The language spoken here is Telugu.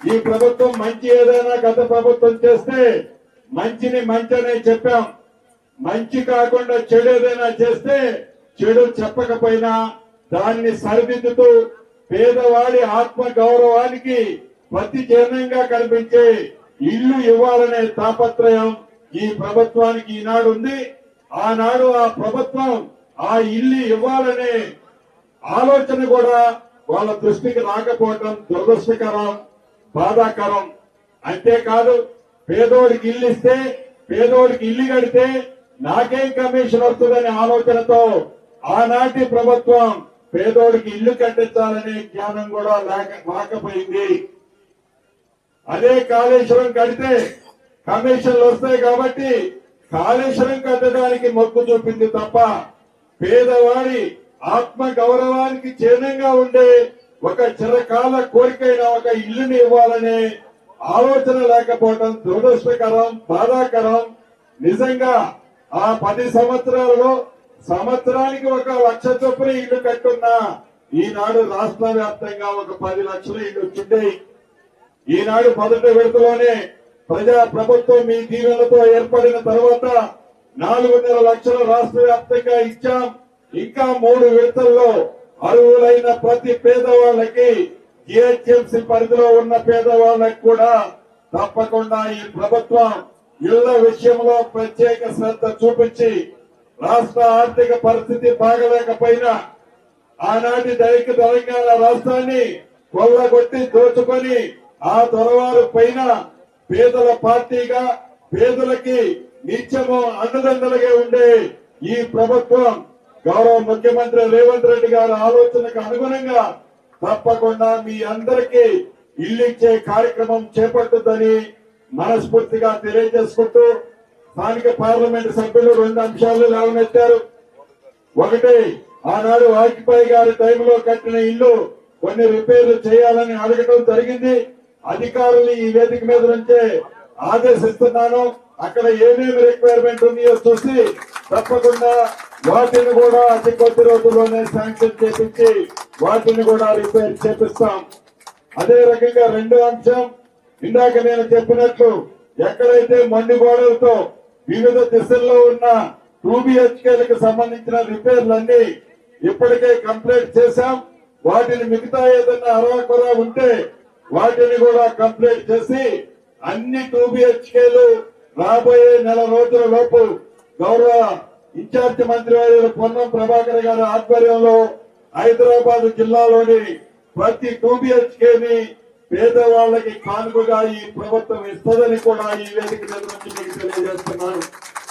ఈ ప్రభుత్వం మంచి ఏదైనా గత ప్రభుత్వం చేస్తే మంచిని మంచి అనే చెప్పాం. మంచి కాకుండా చెడు ఏదైనా చేస్తే చెడు చెప్పకపోయినా దాన్ని సరిదిద్దుతూ పేదవాడి ఆత్మ గౌరవానికి ప్రతి చిహ్నంగా కనిపించే ఇల్లు ఇవ్వాలనే తాపత్రయం ఈ ప్రభుత్వానికి ఈనాడు ఉంది. ఆనాడు ఆ ప్రభుత్వం ఆ ఇల్లు ఇవ్వాలనే ఆలోచన కూడా వాళ్ళ దృష్టికి రాకపోవటం దురదృష్టకరం. బాధాకరం. అంతేకాదు పేదోడికి ఇల్లు ఇస్తే పేదోడికి ఇల్లు కడితే నాకేం కమిషన్ వస్తుందనే ఆలోచనతో ఆనాటి ప్రభుత్వం పేదోడికి ఇల్లు కట్టించాలనే జ్ఞానం కూడా లేక రాకపోయింది. అదే కాళేశ్వరం కడితే కమిషన్లు వస్తాయి కాబట్టి కాళేశ్వరం కట్టడానికి మొక్కు చూపింది తప్ప పేదవాడి ఆత్మ గౌరవానికి చిహ్నంగా ఉండే ఒక చిరకాల కోరికైన ఒక ఇల్లుని ఇవ్వాలనే ఆలోచన లేకపోవడం దురదృష్టకరం బాధాకరం. నిజంగా ఆ పది సంవత్సరాలలో సంవత్సరానికి ఒక లక్ష చొప్పున ఇల్లు కట్టున్నా ఈనాడు రాష్ట్ర వ్యాప్తంగా ఒక పది లక్షల ఇల్లు వచ్చిండేవి ఈనాడు మొదటి విడతలోనే ప్రజా ప్రభుత్వం మీ దీవెనతో ఏర్పడిన తర్వాత నాలుగున్నర లక్షల రాష్ట్ర వ్యాప్తంగా ఇచ్చాం. ఇంకా మూడు విడతల్లో అర్హులైన ప్రతి పేదవాళ్ళకి జిహెచ్ఎంసీ పరిధిలో ఉన్న పేదవాళ్ళకి కూడా తప్పకుండా ఈ ప్రభుత్వం ఇళ్ళ విషయంలో ప్రత్యేక శ్రద్ధ చూపించి రాష్ట్ర ఆర్థిక పరిస్థితి బాగలేకపోయినా ఆనాటి దైక తెలంగాణ రాష్ట్రాన్ని కొల్లగొట్టి దోచుకొని ఆ దొరవారు పైన పేదల పార్టీగా పేదలకి నిత్యము అండదండలుగా ఉండే ఈ ప్రభుత్వం గౌరవ ముఖ్యమంత్రి రేవంత్ రెడ్డి గారి ఆలోచనకు అనుగుణంగా తప్పకుండా మీ అందరికీ ఇల్లు ఇచ్చే కార్యక్రమం చేపట్టుద్దని మనస్ఫూర్తిగా తెలియజేసుకుంటూ స్థానిక పార్లమెంట్ సభ్యులు రెండు అంశాలు లేవనెత్తారు. ఒకటి ఆనాడు వాజ్పేయి గారి టైంలో కట్టిన ఇల్లు కొన్ని రిపేర్లు చేయాలని అడగడం జరిగింది. అధికారులు ఈ వేదిక మీద నుంచే ఆదేశిస్తున్నాను. అక్కడ ఏమేమి రిక్వైర్మెంట్ ఉన్నాయో చూసి తప్పకుండా వాటిని కూడా అతి కొద్ది రోజుల్లోనే శాంక్షన్ చేపించి వాటిని కూడా రిపేర్ చేపిస్తాం. అదే రకంగా రెండో అంశం ఇందాక నేను చెప్పినట్లు ఎక్కడైతే మండి గోడలతో వివిధ దిశల్లో ఉన్న టూ బిహెచ్కేలకు సంబంధించిన రిపేర్లన్నీ ఇప్పటికే కంప్లీట్ చేశాం. వాటిని మిగతా ఏదైనా అరవకొర ఉంటే వాటిని కూడా కంప్లీట్ చేసి అన్ని టూ బిహెచ్కేలు రాబోయే నెల రోజుల లోపు గౌరవ ఇన్ఛార్జి మంత్రి వారి పొన్నం ప్రభాకర్ గారి ఆధ్వర్యంలో హైదరాబాద్ జిల్లాలోని ప్రతి టూ బిహెచ్కే ని పేదవాళ్ళకి కానుకగా ఈ ప్రభుత్వం ఇస్తుందని కూడా ఈ వేదిక మీద నుంచి మీకు తెలియజేస్తున్నాను.